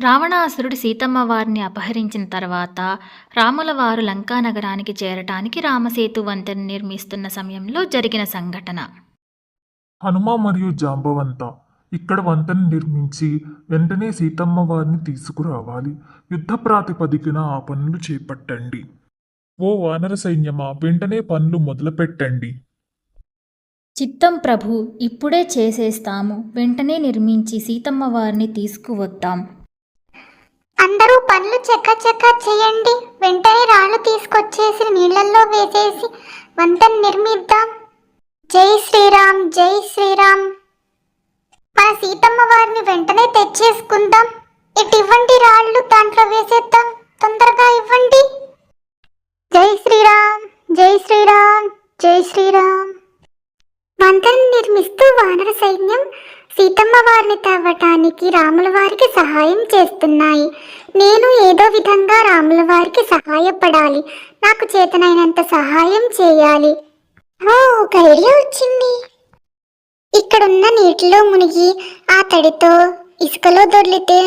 రావణాసురుడు సీతమ్మ వారిని అపహరించిన తర్వాత రాముల వారు లంకా నగరానికి చేరటానికి రామసేతు వంతెన నిర్మిస్తున్న సమయంలో జరిగిన సంఘటన. హనుమ మరియు జాంబవంత ఇక్కడ వంతెన నిర్మించి వెంటనే సీతమ్మ వారిని తీసుకురావాలి. యుద్ధ ప్రాతిపదికన ఆ పనులు చేపట్టండి. ఓ వానర సైన్యమా వెంటనే పనులు మొదలుపెట్టండి. చిత్తం ప్రభు ఇప్పుడే చేసేస్తాము. వెంటనే నిర్మించి సీతమ్మ వారిని తీసుకువద్దాం. అందరూ పనులు చెక్క చెక్క చేయండి. వెంటనే రాళ్ళు తీసుకొచ్చేసి నీళ్ళల్లో వేసేసి వంతెన నిర్మిద్దాం. జై శ్రీరామ్ జై శ్రీరామ్. మన సీతమ్మ వారిని వెంటనే తెచ్చేసుకుందాం. ఇటు ఇవ్వండి రాళ్ళు దాంట్లో వేసేద్దాం. తొందరగా ఇవ్వండి. జై శ్రీరామ్ జై శ్రీరామ్ జై శ్రీరామ్. నిర్మిస్తూ వానర సైన్యం సీతమ్మ వారిని తవ్వటానికి రాముల వారికి సహాయం చేస్తున్నాయి. నేను ఏదో విధంగా రాముల వారికి సహాయపడాలి. నాకు చేతనైనంత సహాయం చేయాలి. ఓ ఒక ఐడియా వచ్చింది. ఇక్కడున్న నీటిలో మునిగి ఆ తడితో ఇసుకలో దొర్లితే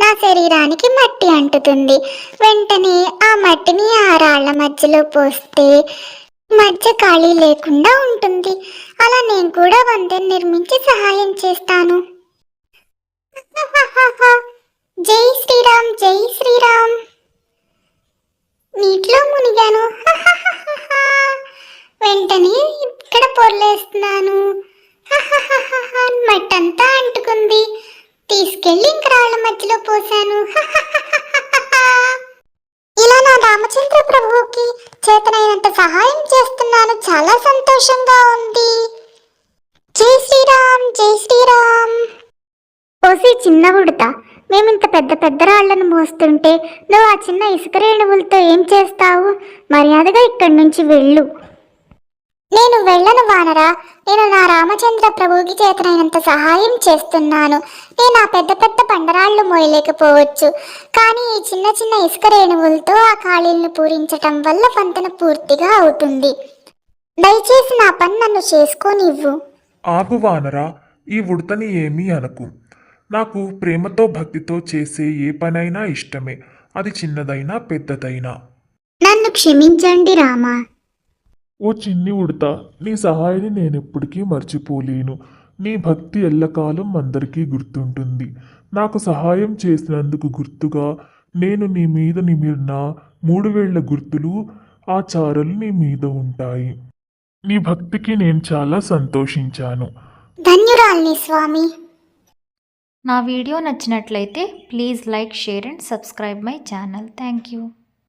నా శరీరానికి మట్టి అంటుతుంది. వెంటనే ఆ మట్టిని ఆ రాళ్ళ మధ్యలో పోస్తే మధ్య ఖాళీ లేకుండా ఉంటుంది. అలా నేను కూడా వంతెన నిర్మించి సహాయం చేస్తాను. జై శ్రీరామ్ జై శ్రీరామ్. నీటిలో మునిగాను. వెంటనే ఇక్కడ పొర్లేస్తున్నాను. మట్టంతా అంటుకుంది. తీసుకెళ్ళి ఇంక రాళ్ళ మధ్యలో పోసాను ఇలా నా రామచంద్ర ప్రభువుకి చేతనైనంత సహాయం నాకు చాలా సంతోషంగా ఉంది. జై శ్రీరామ్ జై శ్రీరామ్. ఓసి చిన్న ఉడత మేమింత పెద్ద పెద్ద రాళ్ళను మోస్తుంటే నువ్వు ఆ చిన్న ఇసుక రేణువులతో ఏం చేస్తావు? మర్యాదగా ఇక్కడి నుంచి వెళ్ళు. నేను వెళ్ళను వానరా నేను నా రామచంద్ర ప్రభువుకి చేతనైనంత సహాయం చేస్తున్నాను. నేను ఆ పెద్ద పెద్ద పండరాళ్ళు మోయలేకపోవచ్చు. కానీ ఈ చిన్న చిన్న ఇసుక రేణువులతో ఆ ఖాళీలను పూరించటం వల్ల వంతెన పూర్తిగా అవుతుంది. దయచేసి నా పని నన్ను చేసుకోనివ్వు. ఆగు వానరా ఈ ఉడతని ఏమీ అనకు. నాకు ప్రేమతో భక్తితో చేసే ఏ పనైనా ఇష్టమే. అది చిన్నదైనా పెద్దదైనా. నన్ను క్షమించండి రామా. ఓ చిన్ని ఉడత నీ సహాయాన్ని నేను ఎప్పటికీ మర్చిపోలేను. నీ భక్తి ఎల్లకాలం అందరికీ గుర్తుంటుంది. నాకు సహాయం చేసినందుకు గుర్తుగా నేను నీ మీద నిమిరిన మూడు వేళ్ళ గుర్తులు ఆ చారలు నీ మీద ఉంటాయి. నీ భక్తికి నేను చాలా సంతోషించాను. ధన్యురాల్ని స్వామి. నా వీడియో నచ్చినట్లయితే please like share and subscribe my channel. Thank you.